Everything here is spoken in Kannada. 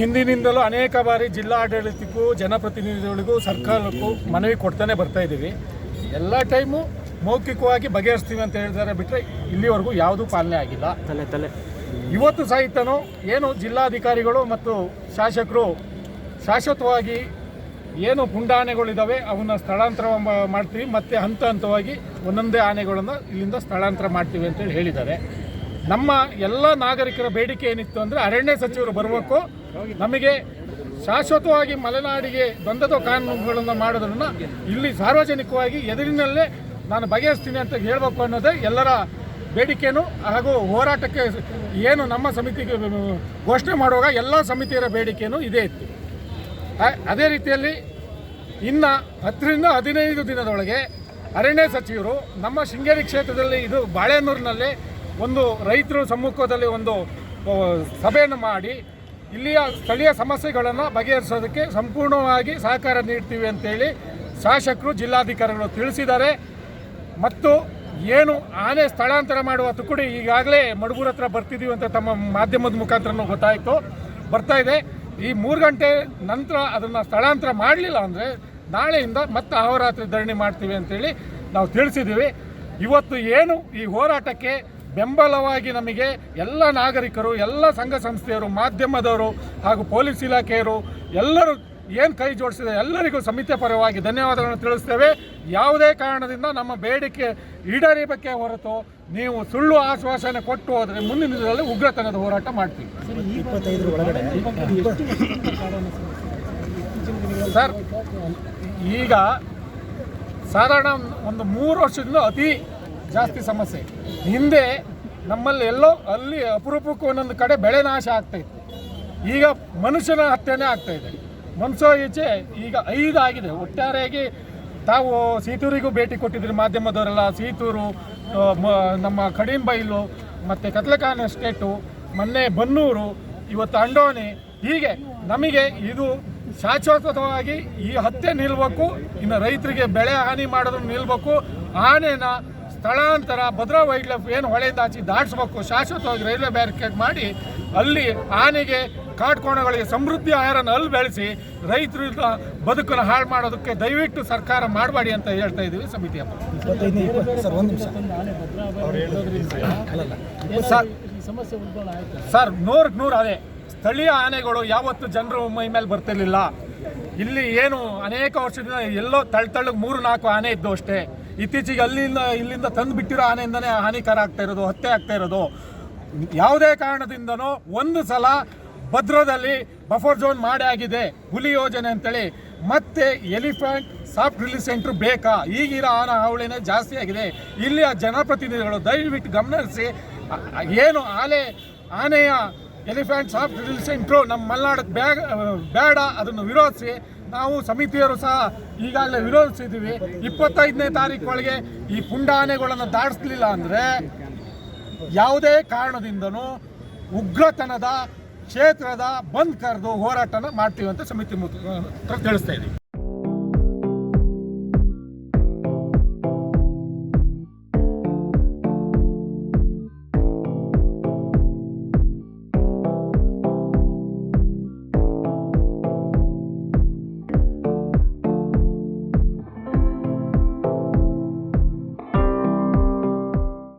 ಹಿಂದಿನಿಂದಲೂ ಅನೇಕ ಬಾರಿ ಜಿಲ್ಲಾಡಳಿತಕ್ಕೂ ಜನಪ್ರತಿನಿಧಿಗಳಿಗೂ ಸರ್ಕಾರಕ್ಕೂ ಮನವಿ ಕೊಡ್ತಾನೆ ಬರ್ತಾ ಇದ್ದೀವಿ. ಎಲ್ಲ ಟೈಮು ಮೌಖಿಕವಾಗಿ ಬಗೆಹರಿಸ್ತೀವಿ ಅಂತ ಹೇಳಿದಾರೆ ಬಿಟ್ಟರೆ ಇಲ್ಲಿವರೆಗೂ ಯಾವುದೂ ಪಾಲನೆ ಆಗಿಲ್ಲ. ತಲೆ ತಲೆ. ಇವತ್ತು ಸಹಿತನೂ ಏನು ಜಿಲ್ಲಾಧಿಕಾರಿಗಳು ಮತ್ತು ಶಾಸಕರು ಶಾಶ್ವತವಾಗಿ ಏನು ಪುಂಡಾನೆಗಳಿದ್ದಾವೆ ಅವನ್ನ ಸ್ಥಳಾಂತರ ಮಾಡ್ತೀವಿ. ಮತ್ತು ಹಂತ ಹಂತವಾಗಿ ಒಂದೊಂದೇ ಆನೆಗಳನ್ನು ಇಲ್ಲಿಂದ ಸ್ಥಳಾಂತರ ಮಾಡ್ತೀವಿ ಅಂತೇಳಿ ಹೇಳಿದ್ದಾರೆ. ನಮ್ಮ ಎಲ್ಲ ನಾಗರಿಕರ ಬೇಡಿಕೆ ಏನಿತ್ತು ಅಂದರೆ ಅರಣ್ಯ ಸಚಿವರು ಬರಬೇಕು. ನಮಗೆ ಶಾಶ್ವತವಾಗಿ ಮಲೆನಾಡಿಗೆ ಬಂದದ ಕಾನೂನುಗಳನ್ನು ಮಾಡೋದನ್ನು ಇಲ್ಲಿ ಸಾರ್ವಜನಿಕವಾಗಿ ಎದುರಿನಲ್ಲೇ ನಾನು ಬಗೆಹರಿಸ್ತೀನಿ ಅಂತ ಹೇಳಬೇಕು ಅನ್ನೋದೇ ಎಲ್ಲರ ಬೇಡಿಕೆಯೂ ಹಾಗೂ ಹೋರಾಟಕ್ಕೆ ಏನು ನಮ್ಮ ಸಮಿತಿಗೆ ಘೋಷಣೆ ಮಾಡುವಾಗ ಎಲ್ಲ ಸಮಿತಿಯರ ಬೇಡಿಕೆಯೂ ಇದೇ ಇತ್ತು. ಅದೇ ರೀತಿಯಲ್ಲಿ ಇನ್ನು ಹತ್ತರಿಂದ ಹದಿನೈದು ದಿನದೊಳಗೆ ಅರಣ್ಯ ಸಚಿವರು ನಮ್ಮ ಶೃಂಗೇರಿ ಕ್ಷೇತ್ರದಲ್ಲಿ ಇದು ಬಾಳೆನೂರಿನಲ್ಲಿ ಒಂದು ರೈತರ ಸಮ್ಮುಖದಲ್ಲಿ ಒಂದು ಸಭೆಯನ್ನು ಮಾಡಿ ಇಲ್ಲಿಯ ಸ್ಥಳೀಯ ಸಮಸ್ಯೆಗಳನ್ನು ಬಗೆಹರಿಸೋದಕ್ಕೆ ಸಂಪೂರ್ಣವಾಗಿ ಸಹಕಾರ ನೀಡ್ತೀವಿ ಅಂತೇಳಿ ಶಾಸಕರು, ಜಿಲ್ಲಾಧಿಕಾರಿಗಳು ತಿಳಿಸಿದ್ದಾರೆ. ಮತ್ತು ಏನು ಆನೆ ಸ್ಥಳಾಂತರ ಮಾಡುವ ತುಕುಡಿ ಈಗಾಗಲೇ ಮಡಗೂರ ಹತ್ರ ಬರ್ತಿದ್ದೀವಿ ಅಂತ ತಮ್ಮ ಮಾಧ್ಯಮದ ಮುಖಾಂತರನೂ ಗೊತ್ತಾಯಿತು, ಬರ್ತಾ ಇದೆ. ಈ ಮೂರು ಗಂಟೆ ನಂತರ ಅದನ್ನು ಸ್ಥಳಾಂತರ ಮಾಡಲಿಲ್ಲ ಅಂದರೆ ನಾಳೆಯಿಂದ ಮತ್ತೆ ಅಹೋರಾತ್ರಿ ಧರಣಿ ಮಾಡ್ತೀವಿ ಅಂತೇಳಿ ನಾವು ತಿಳಿಸಿದ್ದೀವಿ. ಇವತ್ತು ಏನು ಈ ಹೋರಾಟಕ್ಕೆ ಬೆಂಬಲವಾಗಿ ನಮಗೆ ಎಲ್ಲ ನಾಗರಿಕರು, ಎಲ್ಲ ಸಂಘ ಸಂಸ್ಥೆಯರು, ಮಾಧ್ಯಮದವರು ಹಾಗೂ ಪೊಲೀಸ್ ಇಲಾಖೆಯರು ಎಲ್ಲರೂ ಏನು ಕೈ ಜೋಡಿಸಿದೆ ಎಲ್ಲರಿಗೂ ಸಮಿತಿಯ ಪರವಾಗಿ ಧನ್ಯವಾದಗಳನ್ನು ತಿಳಿಸ್ತೇವೆ. ಯಾವುದೇ ಕಾರಣದಿಂದ ನಮ್ಮ ಬೇಡಿಕೆ ಈಡೇರಿಬೇಕೆ ಹೊರತು ನೀವು ಸುಳ್ಳು ಆಶ್ವಾಸನೆ ಕೊಟ್ಟು ಹೋದರೆ ಮುಂದಿನ ದಿನದಲ್ಲಿ ಉಗ್ರತನದ ಹೋರಾಟ ಮಾಡ್ತೀವಿ. ಸರ್, ಈಗ ಸಾಧಾರಣ ಒಂದು ಮೂರು ವರ್ಷದಿಂದ ಅತಿ ಜಾಸ್ತಿ ಸಮಸ್ಯೆ. ಹಿಂದೆ ನಮ್ಮಲ್ಲಿ ಎಲ್ಲೋ ಅಲ್ಲಿ ಅಪರೂಪಕ್ಕೂ ಒಂದೊಂದು ಕಡೆ ಬೆಳೆ ನಾಶ ಆಗ್ತಾ ಇತ್ತು. ಈಗ ಮನುಷ್ಯನ ಹತ್ಯೆನೇ ಆಗ್ತಾ ಇದೆ. ಮನ್ಸೋ ಈಚೆ ಈಗ ಐದು ಆಗಿದೆ. ಒಟ್ಟಾರೆಯಾಗಿ ತಾವು ಸೀತೂರಿಗೂ ಭೇಟಿ ಕೊಟ್ಟಿದ್ರಿ ಮಾಧ್ಯಮದವರೆಲ್ಲ. ಸೀತೂರು ನಮ್ಮ ಕಡಿಂಬೈಲು, ಮತ್ತು ಕತ್ಲಕಾನ್ ಎಸ್ಟೇಟು, ಮೊನ್ನೆ ಬನ್ನೂರು, ಇವತ್ತು ಅಂಡೋಣಿ. ಹೀಗೆ ನಮಗೆ ಇದು ಶಾಶ್ವತವಾಗಿ ಈ ಹತ್ಯೆ ನಿಲ್ಬೇಕು, ಇನ್ನು ರೈತರಿಗೆ ಬೆಳೆ ಹಾನಿ ಮಾಡೋದನ್ನು ನಿಲ್ಬೇಕು. ಆನೆನ ಸ್ಥಳಾಂತರ ಭದ್ರಾ ವೈಲ್ಡ್ ಲೈಫ್ ಏನು ಹೊಳೆ ಆಚೆ ದಾಟಿಸ್ಬೇಕು ಶಾಶ್ವತವಾಗಿ ರೈಲ್ವೆ ಬ್ಯಾರಿಕೇಡ್ ಮಾಡಿ ಅಲ್ಲಿ ಆನೆಗೆ ಕಾಡ್ಕೋಣಗಳಿಗೆ ಸಮೃದ್ಧಿ ಆಹಾರನ ಅಲ್ಲಿ ಬೆಳೆಸಿ ರೈತರು ಬದುಕನ್ನು ಹಾಳು ಮಾಡೋದಕ್ಕೆ ದಯವಿಟ್ಟು ಸರ್ಕಾರ ಮಾಡಬೇಡಿ ಅಂತ ಹೇಳ್ತಾ ಇದ್ದೀವಿ ಸರ್ ಸರ್ ನೂರಕ್ಕೆ ನೂರು ಅದೇ. ಸ್ಥಳೀಯ ಆನೆಗಳು ಯಾವತ್ತು ಜನರು ಮೈ ಮೇಲೆ ಬರ್ತಿರ್ಲಿಲ್ಲ. ಇಲ್ಲಿ ಏನು ಅನೇಕ ವರ್ಷದಿಂದ ಎಲ್ಲೋ ತಳ್ಳ ತಳ್ಳಗೆ ಮೂರು ನಾಲ್ಕು ಆನೆ ಇದ್ದು ಅಷ್ಟೇ. ಇತ್ತೀಚೆಗೆ ಅಲ್ಲಿಂದ, ಇಲ್ಲಿಂದ ತಂದು ಬಿಟ್ಟಿರೋ ಆನೆಯಿಂದನೇ ಹಾನಿಕರ ಆಗ್ತಾ ಇರೋದು, ಹತ್ಯೆ ಆಗ್ತಾ ಇರೋದು. ಯಾವುದೇ ಕಾರಣದಿಂದನೂ ಒಂದು ಸಲ ಭದ್ರದಲ್ಲಿ ಬಫರ್ ಝೋನ್ ಮಾಡಿ ಆಗಿದೆ ಹುಲಿ ಯೋಜನೆ ಅಂತೇಳಿ. ಮತ್ತೆ ಎಲಿಫೆಂಟ್ ಸಾಫ್ಟ್ ರಿಲೀಸ್ ಸೆಂಟರ್ ಬೇಕಾ? ಈಗಿರೋ ಆನ ಹಾವಳಿನೇ ಜಾಸ್ತಿ ಆಗಿದೆ. ಇಲ್ಲಿಯ ಜನಪ್ರತಿನಿಧಿಗಳು ದಯವಿಟ್ಟು ಗಮನಿಸಿ ಏನು ಆಲೆ, ಆನೆಯ ಎಲಿಫೆಂಟ್ ಸಾಫ್ಟ್ ರಿಲೀಸ್ ಸೆಂಟ್ರು ನಮ್ಮ ಮಲೆನಾಡಕ್ಕೆ ಬೇಡ, ಅದನ್ನು ವಿರೋಧಿಸಿ ನಾವು ಸಮಿತಿಯರು ಸಹ ಈಗಾಗಲೇ ವಿರೋಧಿಸಿದ್ದೀವಿ ಇಪ್ಪತ್ತೈದನೇ ತಾರೀಕು ಒಳಗೆ ಈ ಪುಂಡಾನೆಗಳನ್ನು ದಾಡಿಸ್ಲಿಲ್ಲ ಅಂದರೆ ಯಾವುದೇ ಕಾರಣದಿಂದನೂ ಉಗ್ರತನದ ಕ್ಷೇತ್ರದ ಬಂದ್ ಕರೆದು ಹೋರಾಟನ ಮಾಡ್ತೀವಿ ಅಂತ ಸಮಿತಿ ಮೂಲಕ ತಿಳಿಸ್ತಾ ಇದ್ದೀವಿ